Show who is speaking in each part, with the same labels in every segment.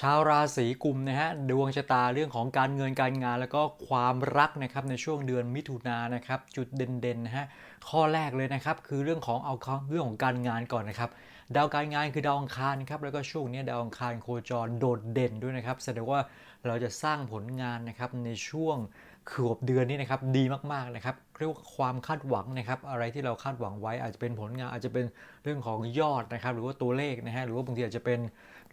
Speaker 1: ชาวราศีกุมนะฮะดวงชะตาเรื่องของการเงินการงาน แล้วก็ความรักนะครับในช่วงเดือนมิถุนายนนะครับจุดเด่นๆนะฮะข้อแรกเลยนะครับคือเรื่องของเอาเรื่องของการงานก่อนนะครับดาวการงานคือดาวอังคารครับแล้วก็ช่วงนี้ดาวอังคารโคจรโดดเด่นด้วยนะครับแสดงว่าเราจะสร้างผลงานนะครับในช่วงขวบเดือนนี้นะครับดีมากๆนะครับเรียกว่าความคาดหวังนะครับอะไรที่เราคาดหวังไว้อาจจะเป็นผลงานอาจจะเป็นเรื่องของยอดนะครับหรือว่าตัวเลขนะฮะหรือว่าบางทีอาจจะเป็น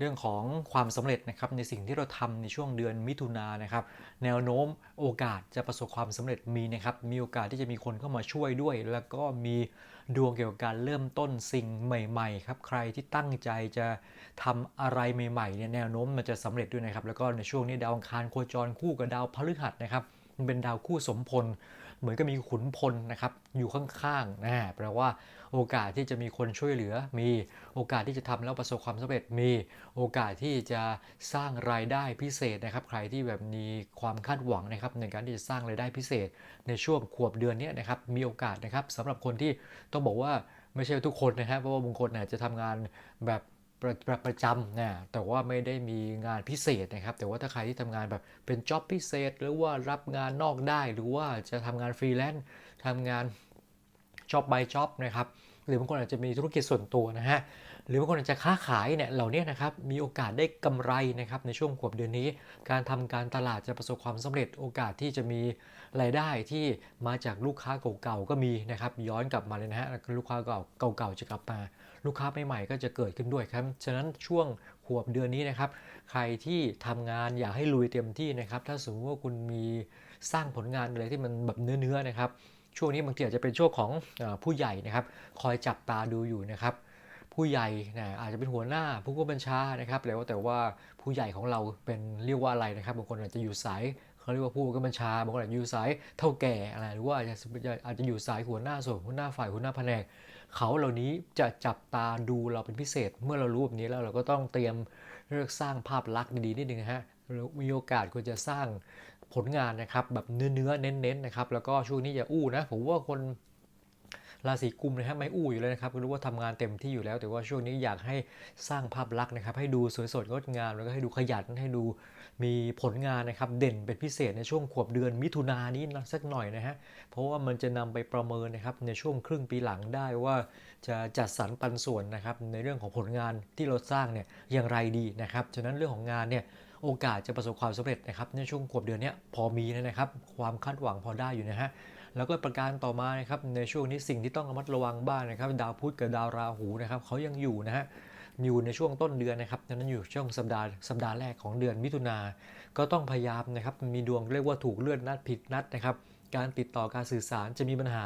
Speaker 1: เรื่องของความสำเร็จนะครับในสิ่งที่เราทำในช่วงเดือนมิถุนายนะครับ แนวโน้มโอกาสจะประสบความสำเร็จมีนะครับ มีโอกาสที่จะมีคนเข้ามาช่วยด้วย แล้วก็มีดวงเกี่ยวกับการเริ่มต้นสิ่งใหม่ ๆ ครับ ใครที่ตั้งใจจะทำอะไรใหม่ๆเนี่ยแนวโน้มมันจะสำเร็จด้วยนะครับ แล้วก็ในช่วงนี้ดาวอังคารโคจรคู่กับดาวพฤหัสนะครับมันเป็นดาวคู่สมพล เหมือนกับมีขุนพลนะครับอยู่ข้างๆนะแปลว่าโอกาสที่จะมีคนช่วยเหลือมีโอกาสที่จะทำแล้วประสบความสำเร็จมีโอกาสที่จะสร้างรายได้พิเศษนะครับ ใครที่แบบมีความคาดหวังนะครับ ในการที่จะสร้างรายได้พิเศษ ในช่วงขวบเดือนนี้นะครับมีโอกาสนะครับสำหรับคนที่ต้องบอกว่าไม่ใช่ทุกคนนะครับเพราะว่าบางคนอาจจะทำงานแบบ ประประประจำนะแต่ว่าไม่ได้มีงานพิเศษนะครับ แต่ว่าถ้าใครที่ทำงานแบบเป็นจ็อบพิเศษ หรือว่ารับงานนอกได้ หรือว่าจะทำงานฟรีแลนซ์ทำงานจ็อบบายจ็อบนะครับ หรือบางคนอาจจะมีธุรกิจส่วนตัวนะฮะ หรือบางคนอาจจะค้าขายเนี่ยเหล่านี้นะครับมีโอกาสได้กำไรนะครับในช่วงขวบเดือนนี้ การทำการตลาดจะประสบความสำเร็จโอกาสที่จะมีรายได้ที่มาจากลูกค้าเก่าๆก็มีนะครับย้อนกลับมาเลยนะฮะลูกค้าเก่าเก่าๆจะกลับมา ลูกค้าใหม่ๆก็จะเกิดขึ้นด้วยครับฉะนั้นช่วงขวบเดือนนี้นะครับ ใครที่ทำงานอยากให้ลุยเต็มที่นะครับถ้าสมมติว่าคุณมีสร้างผลงานอะไรที่มันแบบเนื้อๆนะครับช่วงนี้บางทีอาจจะเป็นช่วงของผู้ใหญ่นะครับ คอยจับตาดูอยู่นะครับ ผู้ใหญ่นะอาจจะเป็นหัวหน้าผู้บัญชานะครับแล้วแต่ว่าผู้ใหญ่ของเราเป็นเรียกว่าอะไรนะครับบางคนอาจจะอยู่สายเขาเรียกว่าผู้บัญชาบางคนอาจจะอยู่สายเท่าแก่อะไรหรือว่าอาจจะอาจจะอยู่สายหัวหน้าส่วนหัวหน้าฝ่ายหัวหน้าแผนกเขาเหล่านี้จะจับตาดูเราเป็นพิเศษ เมื่อเรารู้แบบนี้แล้วเราก็ต้องเตรียมเลือกสร้างภาพลักษณ์ดีๆนิดนึงฮะเรามีโอกาสควรจะสร้างผลงานนะครับแบบเนื้อเน้นๆนะครับแล้วก็ช่วงนี้อย่าอู้นะผมว่าคน ราศีกุมนะครับไม่อู้อยู่เลยนะครับรู้ว่าทำงานเต็มที่อยู่แล้ว แต่ว่าช่วงนี้อยากให้สร้างภาพลักษณ์นะครับ ให้ดูสวยสดงดงามแล้วก็ให้ดูขยันให้ดูมีผลงานนะครับเด่นเป็นพิเศษในช่วงขวบเดือนมิถุนายนนี้สักหน่อยนะฮะเพราะว่ามันจะนำไปประเมินนะครับในช่วงครึ่งปีหลังได้ว่าจะจัดสรรปันส่วนนะครับในเรื่องของผลงานที่เราสร้างเนี่ยอย่างไรดีนะครับฉะนั้นเรื่องของงานเนี่ยโอกาสจะประสบความสำเร็จนะครับในช่วงขวบเดือนนี้พอมีนะครับ ความคาดหวังพอได้อยู่นะฮะ แล้วก็ประการต่อมานะครับในช่วงนี้สิ่งที่ต้องระมัดระวังบ้างนะครับ ดาวพุธกับดาวราหูนะครับเขายังอยู่นะฮะอยู่ในช่วงต้นเดือนนะครับฉะนั้นอยู่ช่วงสัปดาห์สัปดาห์แรกของเดือนมิถุนาก็ต้องพยายามนะครับมีดวงเรียกว่าถูกเลื่อนนัดผิดนัดนะครับการติดต่อการสื่อสารจะมีปัญหา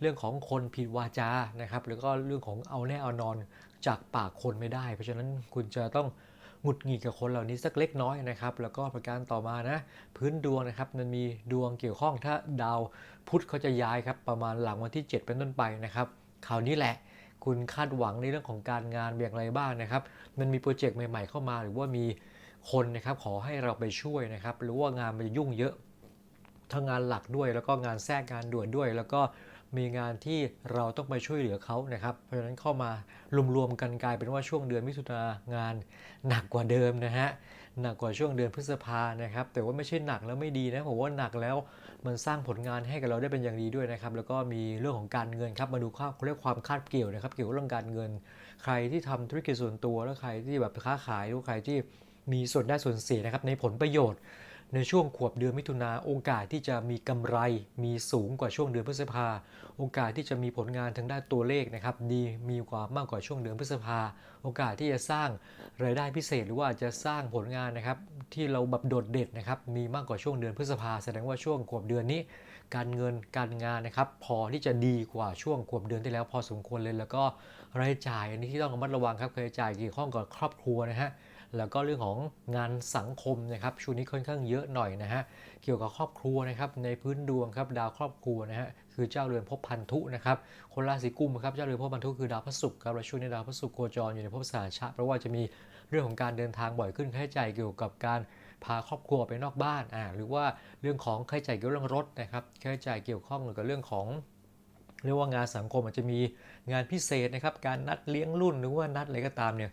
Speaker 1: เรื่องของคนผิดวาจานะครับแล้วก็เรื่องของเอาแน่เอานอนจากปากคนไม่ได้ เพราะฉะนั้นคุณจะต้อง หงุดหงิดกับคนเหล่านี้สักเล็กน้อยนะครับ แล้วก็ประการต่อมานะพื้นดวงนะครับมันมีดวงเกี่ยวข้องถ้าดาวพุธเขาจะย้ายครับประมาณหลังวันที่ 7 เป็นต้นไปนะครับคราวนี้แหละคุณคาดหวังในเรื่องของการงานอย่างไรบ้างนะครับ มันมีโปรเจกต์ใหม่ ๆ เข้ามา หรือว่ามีคนนะครับขอให้เราไปช่วยนะครับ หรือว่างานมันจะยุ่งเยอะทั้งงานหลักด้วยแล้วก็งานแทรกงานด่วนด้วย แล้วก็ มีงานที่เราต้องไปช่วยเหลือเขานะครับ เพราะฉะนั้นเข้ามารวมๆกันกลายเป็นว่าช่วงเดือนมิถุนางานหนักกว่าเดิมนะฮะหนักกว่าช่วงเดือนพฤษภานะครับ แต่ว่าไม่ใช่หนักแล้วไม่ดีนะผมว่าหนักแล้วมันสร้างผลงานให้กับเราได้เป็นอย่างดีด้วยนะครับ แล้วก็มีเรื่องของการเงินครับมาดูข้าวเขาเรียกความคาดเกี่ยวนะครับ เกี่ยวกับเรื่องการเงิน ใครที่ทำธุรกิจส่วนตัวแล้วใครที่แบบค้าขายหรือใครที่มีส่วนได้ส่วนเสียนะครับในผลประโยชน์ ในช่วงขวบเดือนมิถุนาโอกาสที่จะมีกำไร มีสูงกว่าช่วงเดือนพฤษภา โอกาสที่จะมีผลงานทางด้านตัวเลขนะครับดีมีกว่ามากกว่าช่วงเดือนพฤษภา โอกาสที่จะสร้างรายได้พิเศษหรือว่าจะสร้างผลงานนะครับที่เราแบบโดดเด่นนะครับมีมากกว่าช่วงเดือนพฤษภา แสดงว่าช่วงขวบเดือนนี้ การเงินการงานนะครับพอที่จะดีกว่าช่วงขวบเดือนที่แล้วพอสมควรเลย แล้วก็รายจ่ายอันนี้ที่ต้องระมัดระวังครับรายจ่ายเกี่ยวข้องกับครอบครัวนะฮะ แล้วก็เรื่องของงานสังคมนะครับช่วงนี้ค่อนข้างเยอะหน่อยนะฮะเกี่ยวกับครอบครัวนะครับในพื้นดวงครับดาวครอบครัวนะฮะคือเจ้าเรือนภพพันธุนะครับคนราศีกุมครับเจ้าเรือนภพพันธุคือดาวพระศุกร์ครับและช่วงนี้ดาวพระศุกร์โคจรอยู่ในภพสาชะเพราะว่าจะมีเรื่องของการเดินทางบ่อยขึ้นค่าใช้จ่ายเกี่ยวกับการพาครอบครัวไปนอกบ้านอ่าหรือว่าเรื่องของค่าใช้จ่ายเกี่ยวกับเรื่องรถนะครับค่าใช้จ่ายเกี่ยวข้องกับเรื่องของเรียกว่างานสังคมอาจจะมีงานพิเศษนะครับ การนัดเลี้ยงรุ่นหรือว่านัดอะไรก็ตามเนี่ย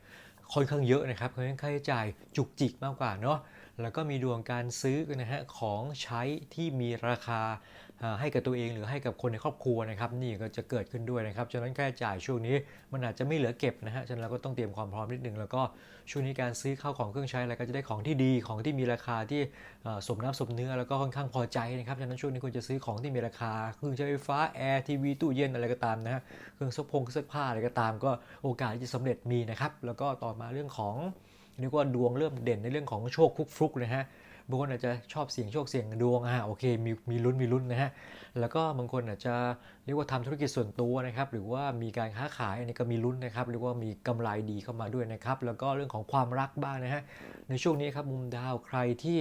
Speaker 1: ค่อนข้างเยอะนะครับเพราะฉะนั้นค่าใช้จ่ายจุกจิกมากกว่าเนาะ แล้วก็มีดวงการซื้อนะฮะของใช้ที่มีราคาให้กับตัวเองหรือให้กับคนในครอบครัวนะครับนี่ก็จะเกิดขึ้นด้วยนะครับฉะนั้นค่าใช้จ่ายช่วงนี้มันอาจจะไม่เหลือเก็บนะฮะฉะนั้นเราก็ต้องเตรียมความพร้อมนิดนึงแล้วก็ช่วงนี้การซื้อข้าวของเครื่องใช้อะไรก็จะได้ของที่ดีของที่มีราคาที่สมน้ำสมเนื้อแล้วก็ค่อนข้างพอใจนะครับฉะนั้นช่วงนี้คุณจะซื้อของที่มีราคาเครื่องใช้ไฟฟ้าแอร์ทีวีตู้เย็นอะไรก็ตามนะฮะเครื่องซักพงเสื้อผ้าอะไรก็ตาม ก็โอกาสที่จะสำเร็จมีนะครับแล้วก็ต่อมาเรื่องของ เรียกว่าดวงเริ่มเด่นในเรื่องของโชคคุกฟลุกนะฮะบางคนอาจจะชอบเสี่ยงโชคเสี่ยงดวงอะโอเคมีมีลุ้นมีลุ้นนะฮะแล้วก็บางคนอาจจะเรียกว่าทำธุรกิจส่วนตัวนะครับหรือว่ามีการค้าขายอันนี้ก็มีลุ้นนะครับเรียกว่ามีกำไรดีเข้ามาด้วยนะครับแล้วก็เรื่องของความรักบ้างนะฮะในช่วงนี้ครับมุมดาวใครที่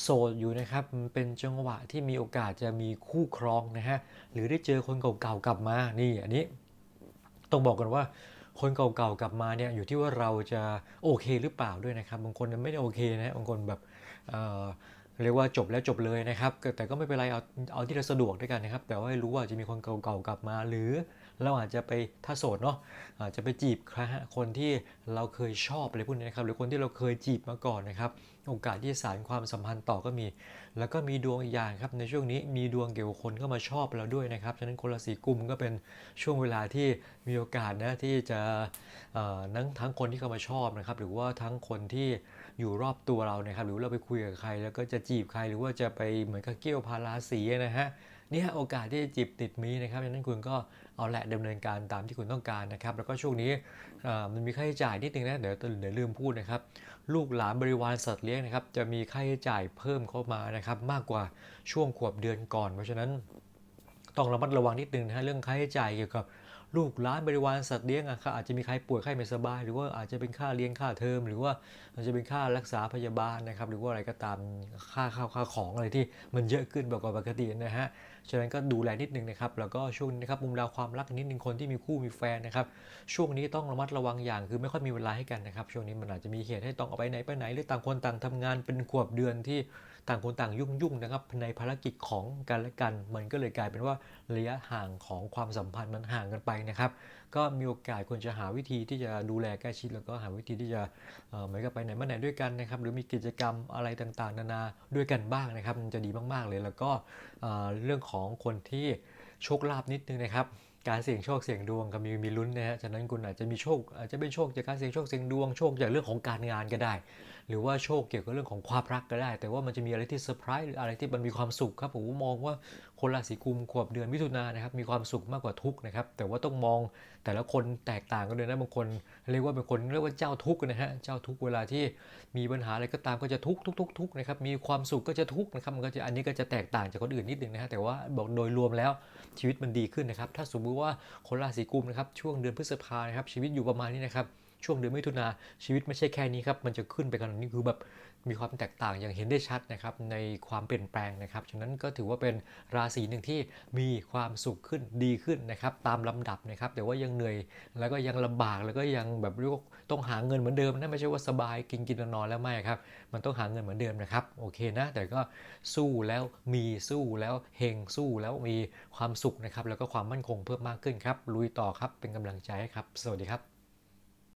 Speaker 1: โสดอยู่นะครับเป็นจังหวะที่มีโอกาสจะมีคู่ครองนะฮะหรือได้เจอคนเก่าๆกลับมานี่อันนี้ ต้องบอกกันว่า คนเก่าๆกลับมาเนี่ยอยู่ที่ว่าเราจะโอเคหรือเปล่าด้วยนะครับ บางคนไม่ได้โอเคนะบางคนแบบเเรียกว่าจบแล้วจบเลยนะครับ แต่ก็ไม่เป็นไรเอาเอาที่เราสะดวกด้วยกันนะครับ แต่ว่าให้รู้ว่าจะมีคนเก่าๆกลับมาหรือ เราอาจจะไปถ้าโสดเนาะอาจจะไปจีบใครคนที่เราเคยชอบอะไรพวกนี้นะครับหรือคนที่เราเคยจีบมาก่อนนะครับ โอกาสที่จะสานความสัมพันธ์ต่อก็มี แล้วก็มีดวงอีกอย่างครับในช่วงนี้มีดวงเกี่ยวกับคนเข้ามาชอบเราด้วยนะครับฉะนั้นคนราศีกุมก็เป็นช่วงเวลาที่มีโอกาสนะที่จะเอ่อทั้งทั้งคนที่เข้ามาชอบนะครับ หรือว่าทั้งคนที่ อยู่รอบตัวเรานะครับหรือเราไปคุยกับใคร แล้วก็จะจีบใครหรือว่าจะไปเหมือนกับเกี่ยวพาราสีนะฮะเนี่ยโอกาสที่จะจีบติดมีนะครับฉะนั้นคุณก็เอาแหละดำเนินการตามที่คุณต้องการนะครับ แล้วก็ช่วงนี้มันมีค่าใช้จ่ายนิดนึงนะเดี๋ยวเดี๋ยวลืมพูดนะครับ ลูกหลานบริวารสัตว์เลี้ยงนะครับจะมีค่าใช้จ่ายเพิ่มเข้ามานะครับมากกว่าช่วงขวบเดือนก่อน เพราะฉะนั้นต้องระมัดระวังนิดนึงนะฮะเรื่องค่าใช้จ่ายเกี่ยวกับ ลูกหลานบริวารสัตว์เลี้ยงอะอาจจะมีใครป่วยไข้ไม่สบาย หรือว่าอาจจะเป็นค่าเลี้ยงค่าเทอม หรือว่าอาจจะเป็นค่ารักษาพยาบาลนะครับ หรือว่าอะไรก็ตามค่าข้าวค่าของอะไรที่มันเยอะขึ้นกว่าปกตินะฮะฉะนั้นก็ดูแลนิดนึงนะครับ แล้วก็ช่วงนี้นะครับมุมดาวความรักนิดนึงคนที่มีคู่มีแฟนนะครับ ช่วงนี้ต้องระมัดระวังอย่างคือไม่ค่อยมีเวลาให้กันนะครับ ช่วงนี้มันอาจจะมีเหตุให้ต้องออกไปไหนไปไหน หรือต่างคนต่างทำงานเป็นขวบเดือนที่ ต่างคนต่างยุ่งยุ่งๆนะครับในภารกิจของกันและกัน มันก็เลยกลายเป็นว่าระยะห่างของความสัมพันธ์มันห่างกันไปนะครับ ก็มีโอกาสควรจะหาวิธีที่จะดูแลใกล้ชิดแล้วก็หาวิธีที่จะเหมือนกับไปไหนมาไหนด้วยกันนะครับ หรือมีกิจกรรมอะไรต่างๆ นานาด้วยกันบ้างนะครับมันจะดีมากๆเลย แล้วก็เรื่องของคนที่โชคลาภนิดนึงนะครับ การเสี่ยงโชคเสี่ยงดวงก็มีมีลุ้นนะฮะ ฉะนั้นคุณอาจจะมีโชค อาจจะเป็นโชคจากการเสี่ยงโชคเสี่ยงดวง โชคจากเรื่องของการงานก็ได้ หรือว่าโชคเกี่ยวกับเรื่องของความรักก็ได้ แต่ว่ามันจะมีอะไรที่เซอร์ไพรส์หรืออะไรที่มันมีความสุขครับผมมองว่าคนราศีกุมขวบเดือนมิถุนายนนะครับ มีความสุขมากกว่าทุกนะครับ แต่ว่าต้องมองแต่ละคนแตกต่างกันเลยนะบางคนเรียกว่าเป็นคนเรียกว่าเจ้าทุกนะฮะ เจ้าทุกเวลาที่มีปัญหาอะไรก็ตามก็จะทุกทุกทุกทุกนะครับ มีความสุขก็จะทุกนะครับ มันก็จะอันนี้ก็จะแตกต่างจากคนอื่นนิดนึงนะฮะ แต่ว่าบอกโดยรวมแล้วชีวิตมันดีขึ้นนะครับ ถ้าสมมติว่าคนราศีกุมนะครับช่วงเดือนพฤษภานะครับชีวิตอยู่ประมาณนี้นะครับช่วงเดือนมิถุนาชีวิตไม่ใช่แค่นี้ครับมันจะขึ้นไปขนาดนี้คือแบบ มีความแตกต่างอย่างเห็นได้ชัดนะครับในความเปลี่ยนแปลงนะครับ ฉะนั้นก็ถือว่าเป็นราศีหนึ่งที่มีความสุขขึ้นดีขึ้นนะครับ ตามลำดับนะครับ แต่ว่ายังเหนื่อยแล้วก็ยังลำบากแล้วก็ยังแบบเรียกว่าต้องหาเงินเหมือนเดิมนะไม่ใช่ว่าสบายกินกินนอนแล้วไม่ครับ มันต้องหาเงินเหมือนเดิมนะครับโอเคนะ แต่ก็สู้แล้วมีสู้แล้วเฮงสู้แล้วมีความสุขนะครับ แล้วก็ความมั่นคงเพิ่มมากขึ้นครับลุยต่อครับเป็นกำลังใจให้ครับ สวัสดีครับ